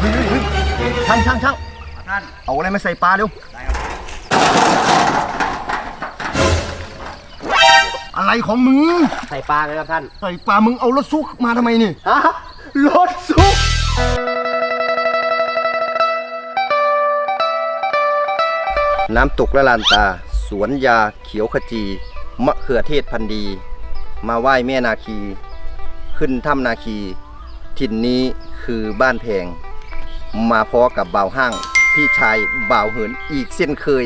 เฮ้ยเฮ้ยเฮ้ยช่างช่างช่างท่านเอาอะไรมาใส่ปลาเร็ว ได้ครับอะไรของมึง ใส่ปลาเลยครับท่านใส่ปลา มึงเอารถซุกมาทำไมนี่ ฮะรถซุกน้ำตกละลานตา สวนยาเขียวขจี มะเขือเทศพันธุ์ดี มาไหว้แม่นาคี ขึ้นถ้ำนาคี ถิ่นนี้คือบ้านแพง มาพอกับบ่าวห้างพี่ชายบ่าวเหินอีกเส้นเคย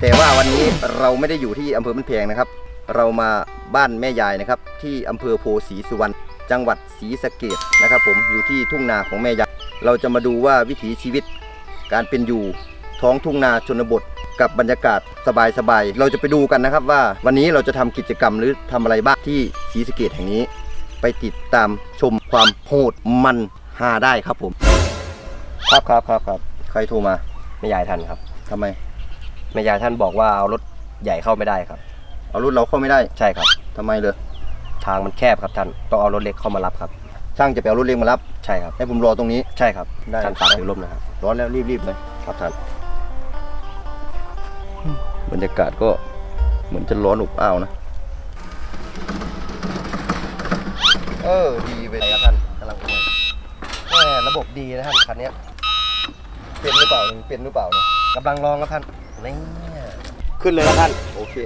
แต่ว่าวันนี้เราไม่ได้อยู่ที่อำเภอบ้านแพงนะครับ เรามาบ้านแม่ยายนะครับ ที่อำเภอโพสีสุวรรณจังหวัดศรีสะเกดนะครับผมอยู่ที่ทุ่งนาของแม่ยาย เราจะมาดูว่าวิถีชีวิต การเป็นอยู่ท้องทุ่งนาชนบทกับบรรยากาศสบายๆ เราจะไปดูกันนะครับว่าวันนี้เราจะทำกิจกรรมหรือทำอะไรบ้างที่ศรีสะเกดแห่งนี้ ไปติดตามชมความโหดมันหาได้ครับผม ครับครับครับครับใครโทรมาแม่ยายท่านครับทำไม แม่ยายท่านบอกว่าเอารถใหญ่เข้าไม่ได้ครับ เอารุ่นเราเข้าไม่ได้ใช่ครับ ทำไมเลยทางมันแคบครับท่านต้องเอารถเล็กเข้ามารับครับช่างจะไปเอารถเล็กมารับ ใช่ครับให้ผมรอตรงนี้ ใช่ครับได้ ท่านฝากถือร่มนะครับร้อนแล้วรีบๆเลยครับท่านบรรยากาศก็เหมือนจะร้อนอบอ้าวนะ เออดีไปไหนครับท่านกำลังคุยแม่ระบบดีนะท่านคันเนี้ย เป็นหรือเปล่าเนี่ยเป็นหรือเปล่าเนี่ยกำลังลองครับท่านนี่ขึ้นเลยครับท่าน โอเค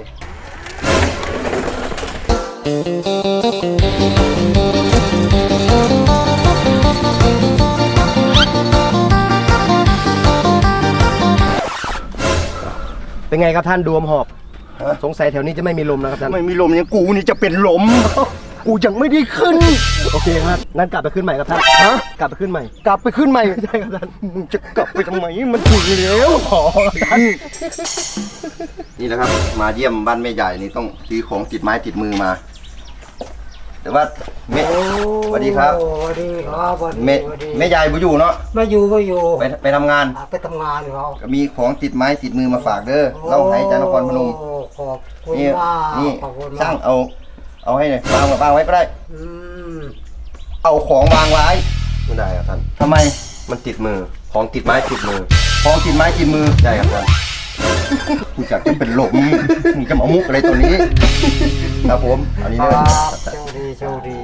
เป็นไงครับท่านดวมหอบฮะสงสัยแถวนี้จะไม่มีลมนะครับท่าน ไม่มีลมเนี่ยกูนี่จะเป็นลม กูยังไม่ได้ขึ้น โอเคครับนั่นกลับไปขึ้นใหม่ครับท่านฮะกลับไปขึ้นใหม่ กลับไปขึ้นใหม่ใช่ครับท่านมึงจะกลับไปทำไมมันถึงแล้วพอนี่นะครับ มาเยี่ยมบ้านแม่ใหญ่นี่ต้องซื้อของติดไม้ติดมือมา แต่ว่าแม่สวัสดีครับสวัสดีครับสวัสดีแม่สวัสดีแม่ยายบ่อยู่เนาะไม่อยู่ไม่อยู่ไปไปทำงานไปทำงานเขาก็มีของติดไม้ติดมือมาฝากเด้อเล่าให้จานครพนม โอ้ขอบคุณนี่มากนี่ขอบคุณช่ามางกเอา เอาให้หน่อยวางวางไว้ก็ได้ อืมเอาของวางไว้ไม่ได้ครับท่าน ทำไมมันติดมือ ของติดไม้ติดมือ ของติดไม้ติดมือใช่ครับท่าน กูอยากจะเป็นลมมึงจะมามุกอะไรตัวนี้ ครับผม อันนี้คเด้อรับโชคดีโชคดี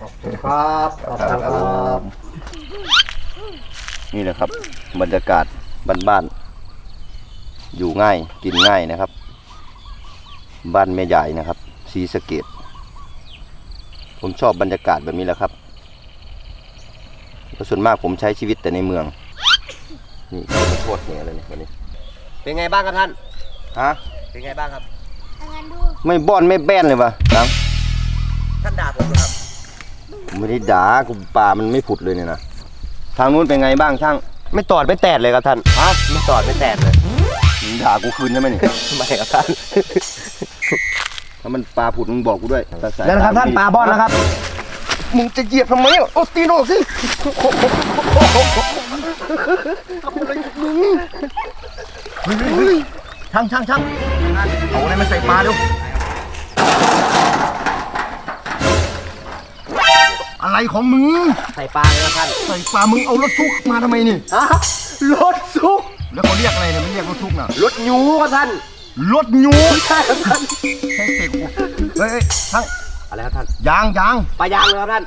ขอบคุณครับขอบคุณครับนี่แหละครับ บรรยากาศบ้านๆอยู่ง่ายกินง่ายนะครับ บ้านแม่ใหญ่นะครับ ศรีสะเกดผมชอบบรรยากาศแบบนี้แหละครับเพราะส่วนมากผมใช้ชีวิตแต่ในเมือง นี่ขอโทษเนี่ยอะไรเนี่ยวันนี้ เป็นไงบ้างครับท่าน ฮะ เป็นไงบ้างครับ ไม่บ้อนไม่แบนเลยวะครับท่านด่าผมเหรอครับผมไม่ได้ด่ากูปลามันไม่ผุดเลยเนี่ยนะ ทางนู้นเป็นไงบ้างช่าง ไม่ตอดไม่แตดเลยครับท่าน ฮะ ไม่ตอดไม่แตดเลยมึงด่ากูคืนได้ไหมเนี่ยไม่ครับท่าน ถ้ามันปลาผุดมึงบอกกูด้วยถ้าสายแล้วนะครับท่านปลาบอนนะครับ มึงจะเหยียบทำไมอะโอ้ตีนออกสิเฮ้ยเฮ้ยช่างช่างช่างเอาอะไรมาใส่ปลาเร็วอะไรของมึงใส่ปลาเลยครับท่านใส่ปลามึงเอารถซุกมาทำไมนี่ฮะรถซุก แล้วเขาเรียกอะไรเนี่ยมันเรียกรถซุกน่ะรถยูครับท่าน รถยูใช่ครับท่านให้เตะกูเฮ้ยเฮ้ยช่างอะไรครับท่านยางยางปลายางเลยครับท่าน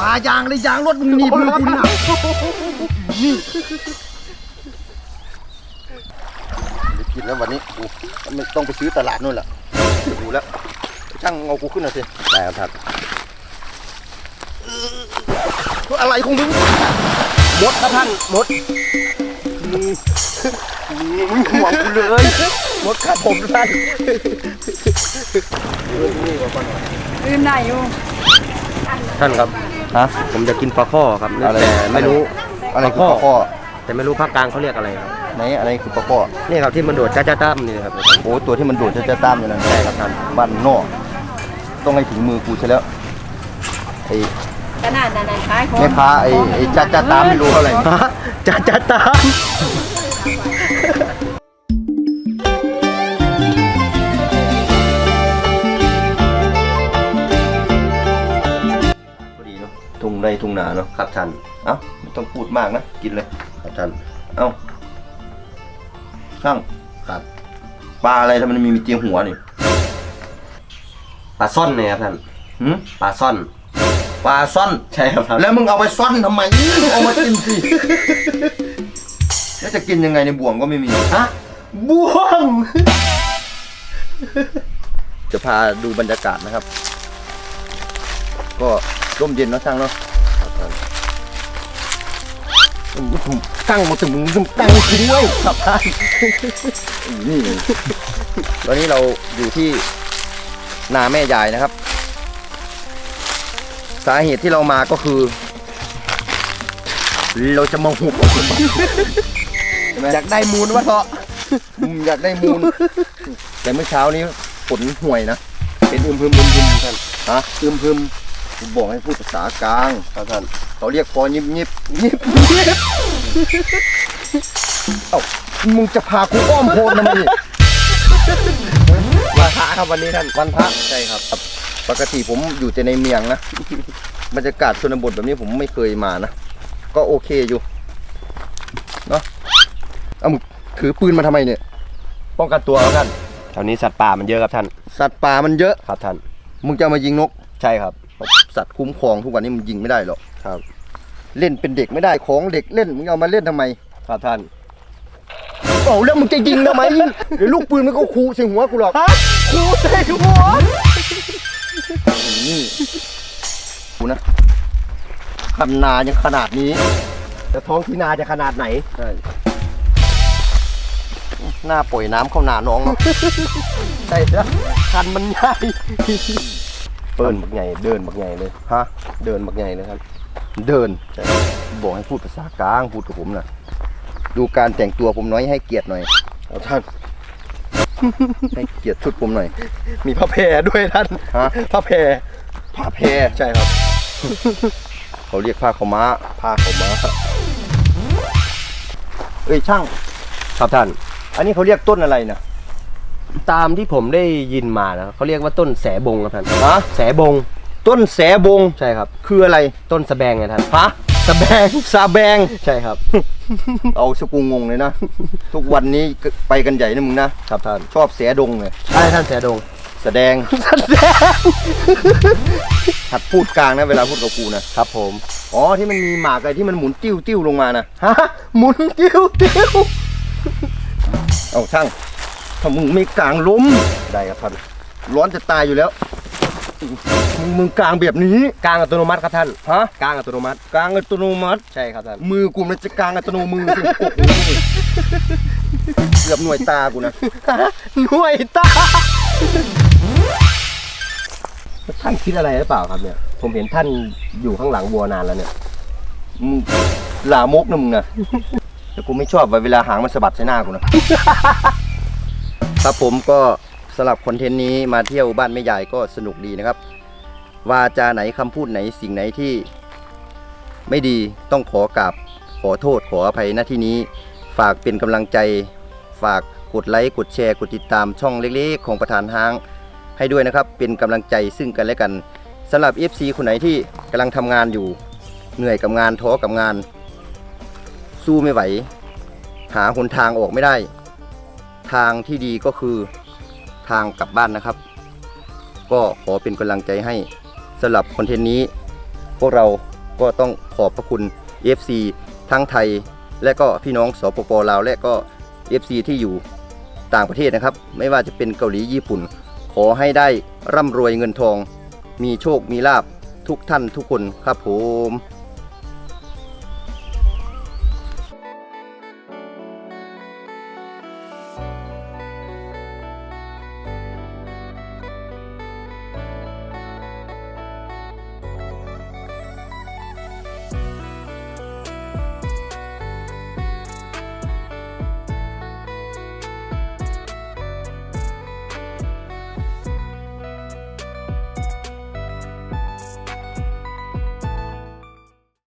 ปลายางเลยยางรถมึงหนีบมือกูนี่นะนี่ผิดแล้ววันนี้กูไม่ต้องไปซื้อตลาดนู่นแหละดูแล้วช่างเอากูขึ้นหน่อยสิได้ครับท่านอะไรของมึงมดครับท่านมด มึงห่วงกูเลยมดครับผมท่านลืมได้อยู่ท่านครับ ฮะ ผมจะกินปลาข้อครับอะไร แต่ไม่รู้อะไรคือปลาข้อแต่ไม่รู้ภาคกลางเขาเรียกอะไรครับไหนอะไรคือปลาข้อนี่ครับที่มันโดดจ้าจ้าตั้มนี่ครับโอ้ตัวที่มันโดดจะจะตามอยู่นั่นใช่ครับท่านบ้านนอกต้องให้ถึงมือกูใช่แล้วไอ้ขนาดนั้นขายของแม่ค้าไอ้ไอ้จ้าจ้าตามไม่รู้เท่าไหร่ฮะ จ้าจ้าตั้มพอดีเนาะทุ่งไรทุ่งนาเนาะครับท่านเอ้าไม่ต้องพูดมากนะ กินเลยครับท่านเอ้าช่างครับปลาอะไรทำไมมันมีมีเจียงหัวนี่ปลาซ่อนเนี่ยครับท่านหืมปลาซ่อน ปลาซ่อน ใช่ครับท่านแล้วมึงเอาไปซ่อนทำไมเอามากินสิแล้วจะกินยังไงในบ่วงก็ไม่มีฮะบ่วง จะพาดูบรรยากาศนะครับ ก็ร่มเย็นเนาะช่างเนาะตั้งมาถึงมึงตั้งกินด้วยครับท่านนี่ตอนนี้เราอยู่ที่นาแม่ยายนะครับ สาเหตุที่เรามาก็คือ เราจะมาหุบสมบัติใช่ไหมอยากได้มูลวะเถอะอืมอยากได้มูล แต่เมื่อเช้านี้ฝนห่วยนะ เป็นอึมพึมอึมพึมท่านฮะพึมพึมผมบอกให้พูดภาษากลางครับท่านเขาเรียกพอยิบยิบยิบเอ้ามึงจะพากูอ้อมโพนทำไมนี่วันพระครับวันนี้ท่านวันพระใช่ครับ ปกติผมอยู่แต่ในเมียงนะ บรรยากาศชนบทแบบนี้ผมไม่เคยมานะ ก็โอเคอยู่ เนาะเอามึงถือปืนมาทำไมเนี่ย ป้องกันตัวครับท่านแถวนี้สัตว์ป่ามันเยอะครับท่าน สัตว์ป่ามันเยอะ ครับท่าน มึงจะเอามายิงนก ใช่ครับ สัตว์คุ้มครองทุกวันนี้มันยิงไม่ได้หรอก ครับ เล่นเป็นเด็กไม่ได้ ของเด็กเล่น มึงเอามาเล่นทำไม ครับท่านเอาแล้วมึงจะยิงทำไมเดี๋ยวลูกปืนมันก็คูใส่หัวกูหรอกครูใส่หัวนี่กู นะคันนายังขนาดนี้ แต่ท้องที่นาจะขนาดไหน ใช่หน้าปล่อยน้ำเข้าหนาน้องเนาะ ใช่แล้วคันมันใหญ่เปิ้นบักใหญ่เดินบักใหญ่เลยฮะเดินบักใหญ่เลยครับ เดินบอกให้พูดภาษากลางพูดกับผมนะดูการแต่งตัวผมน้อยให้เกียรติหน่อยเอาท่าน ให้เกียรติชุดผมหน่อย มีพระแพรด้วยท่านฮะพระแพรผ้าแพรใช่ครับ เขาเรียกผ้าขาวม้าผ้าขาวม้าเอ้ยช่าง ครับท่าน อันนี้เขาเรียกต้นอะไรนะตามที่ผมได้ยินมานะเขาเรียกว่าต้นแสบงครับท่านฮะแสบง ต้นแสบงใช่ครับ คืออะไรต้นสะแบงไงท่านฮะสะแบงซาแบง ใช่ครับ เอาสกูงงเลยนะ ทุกวันนี้ไปกันใหญ่นะมึงนะครับท่านชอบเสียดงเลยใช่ท่านแสดงแสดงหัด พูดกลางนะเวลาพูดกับกูนะครับผม อ๋อที่มันมีหมากอะไรที่มันหมุนติ้วติ้วลงมานะฮะหมุนติ้วติ้วเอาช่างถ้ามึงไม่กลางล้มได้ครับท่านร้อนจะตายอยู่แล้วมึงมึงกลางแบบนี้กลางอัตโนมัติครับท่านฮะกลางอัตโนมัติกลางอัตโนมัติใช่ครับท่านมือกูมันจะกลางอัตโนมือสิกดหูนี่เกือบหน่วยตากูนะหน่วยตา ท่านคิดอะไรหรือเปล่าครับเนี่ย ผมเห็นท่านอยู่ข้างหลังวัวนานแล้วเนี่ยมึงลามกนะมึงนะแต่กูไม่ชอบเวลาหางมันสะบัดใส่หน้ากูนะครับผมก็สำหรับคอนเทนต์นี้มาเที่ยวบ้านแม่ยายก็สนุกดีนะครับ วาจาไหนคำพูดไหนสิ่งไหนที่ ไม่ดีต้องขอกราบขอโทษขออภัยหน้าที่นี้ ฝากเป็นกำลังใจ ฝากกดไลค์กดแชร์กดติดตามช่องเล็กๆ ของประธานห้าง ให้ด้วยนะครับ เป็นกำลังใจซึ่งกันและกันสำหรับ FC คนไหนที่กำลังทำงานอยู่ เหนื่อยกับงานท้อกับงาน สู้ไม่ไหว หาหนทางออกไม่ได้ ทางที่ดีก็คือทางกลับบ้านนะครับ ก็ขอเป็นกำลังใจให้สำหรับคอนเทนต์นี้ พวกเราก็ต้องขอบพระคุณ FC ทั้งไทย และก็พี่น้องสปปลาวและก็ FC ที่อยู่ต่างประเทศนะครับ ไม่ว่าจะเป็นเกาหลีญี่ปุ่น ขอให้ได้ร่ำรวยเงินทอง มีโชคมีลาบทุกท่านทุกคนครับผม